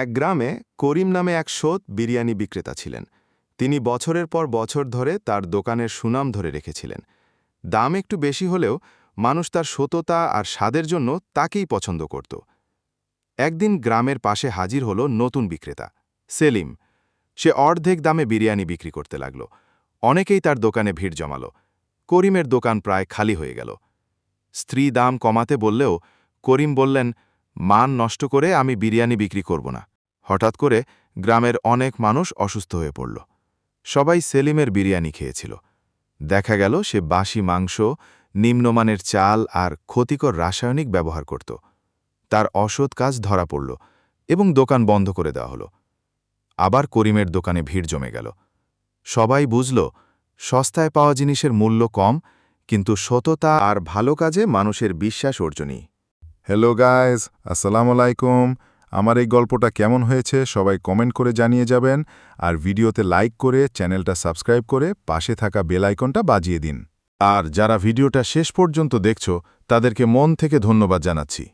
এক গ্রামে করিম নামে এক সৎ বিরিয়ানি বিক্রেতা ছিলেন। তিনি বছরের পর বছর ধরে তার দোকানের সুনাম ধরে রেখেছিলেন। দাম একটু বেশি হলেও মানুষ তার সততা আর স্বাদের জন্য তাকেই পছন্দ করত। একদিন গ্রামের পাশে হাজির হলো নতুন বিক্রেতা, সেলিম। সে অর্ধেক দামে বিরিয়ানি বিক্রি করতে লাগল। অনেকেই তার দোকানে ভিড় জমালো। করিমের দোকান প্রায় খালি হয়ে গেল। স্ত্রী দাম কমাতে বললেও করিম বললেন মান নষ্ট করে আমি বিরিয়ানি বিক্রি করব না। হঠাৎ করে গ্রামের অনেক মানুষ অসুস্থ হয়ে পড়ল। সবাই সেলিমের বিরিয়ানি খেয়েছিল। দেখা গেল সে বাসি মাংস, নিম্নমানের চাল আর ক্ষতিকর রাসায়নিক ব্যবহার করত। তার অসৎ কাজ ধরা পড়ল এবং দোকান বন্ধ করে দেওয়া হলো। আবার করিমের দোকানে ভিড় জমে গেল। সবাই বুঝল, সস্তায় পাওয়া জিনিসের মূল্য কম, কিন্তু সততা আর ভালো কাজে মানুষের বিশ্বাস অর্জনই। হ্যালো গাইজ আসসালামু আলাইকুম আমার এই গল্পটা কেমন হয়েছে সবাই কমেন্ট করে জানিয়ে যাবেন। আর ভিডিওতে লাইক করে চ্যানেলটা সাবস্ক্রাইব করে পাশে থাকা বেল আইকনটা বাজিয়ে দিন। আর যারা ভিডিওটা শেষ পর্যন্ত দেখছ, তাদেরকে মন থেকে ধন্যবাদ জানাচ্ছি।